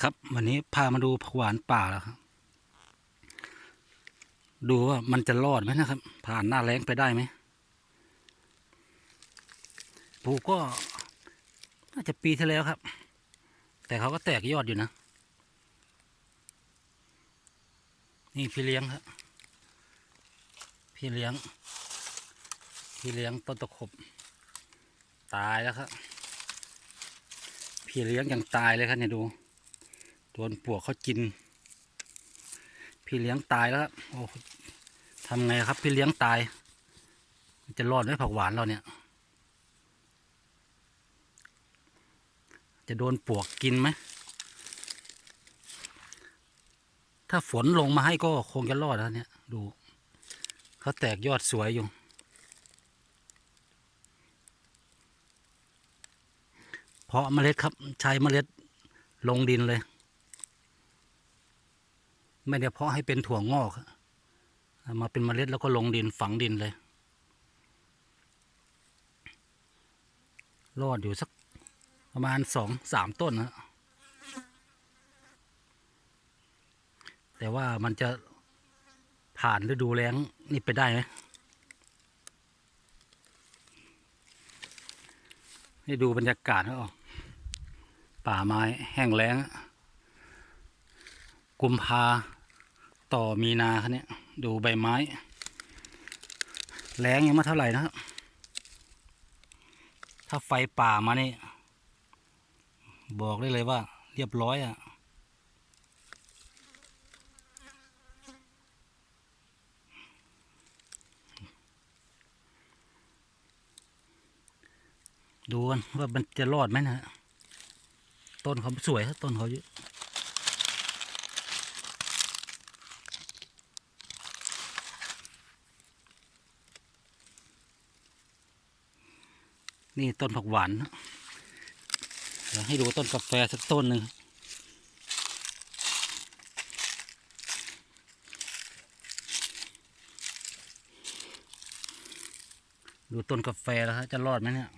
ครับ วันนี้พามาดูผักหวานป่าแล้วครับ ดูว่ามันจะรอดไหมนะครับ ผ่านหน้าแรงไปได้ไหมปลูกก็น่าจะปีที่แล้วครับ แต่เขาก็แตกยอดอยู่นะ นี่พี่เลี้ยงครับพี่เลี้ยง พี่เลี้ยงต้นตะขบ ตายแล้วครับ พี่เลี้ยงยังตายเลยครับเนี่ยดู โดนปวกเขากิน พี่เลี้ยงตายแล้วครับโอ้ทำไงครับพี่เลี้ยงตาย จะรอดไหมผักหวานเราเนี่ย จะโดนปวกกินไหม ถ้าฝนลงมาให้ก็คงจะรอดแล้วเนี่ย ดูเขาแตกยอดสวยอยู่เพาะเมล็ดครับใช้เมล็ดลงดินเลย ไม่ได้เพาะให้เป็นถั่วงอกมาเป็นเมล็ดแล้วก็ลงดินฝังดินเลย รอดอยู่สักประมาณสองสามต้นนะแต่ว่ามันจะผ่านฤดูแล้งนี่ไปได้ไหมให้ดูบรรยากาศเขาป่าไม้แห้งแล้ง กุมภา ต่อมีนาครับเนี่ย ดูใบไม้ แรงยังมาเท่าไหร่นะครับ ถ้าไฟป่ามานี่ บอกได้เลยว่า เรียบร้อยอะ่ะดูกันว่ามันจะรอดไหมนะฮะต้นเขาสวยครับต้นเขาเยอะ นี่ต้นผักหวานเดี๋ยวให้ดูต้นกาแฟสักต้นหนึ่งดูต้นกาแฟแล้วฮะจะรอดไหมเนี่ย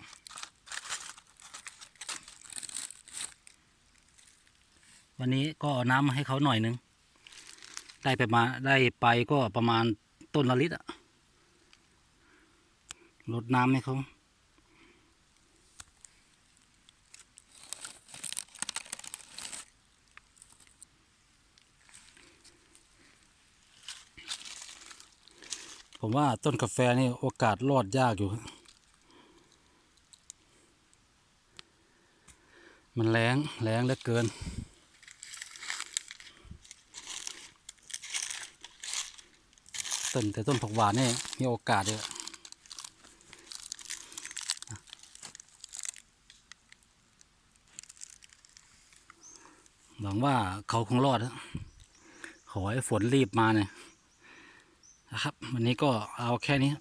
วันนี้ก็เอาน้ำมาให้เขาหน่อยนึง ได้ไปมาได้ไปก็ประมาณต้นละลิตรอะลดน้ำให้เขา ผมว่าต้นกาแฟนี่โอกาสรอดยากอยู่ มันแรงแรงเหลือเกิน ต้นแต่ต้นผักหวานนี่มีโอกาสเยอะหวังว่าเขาคงรอดนะขอให้ฝนรีบมาเนี่ย นะครับ วันนี้ก็เอาแค่นี้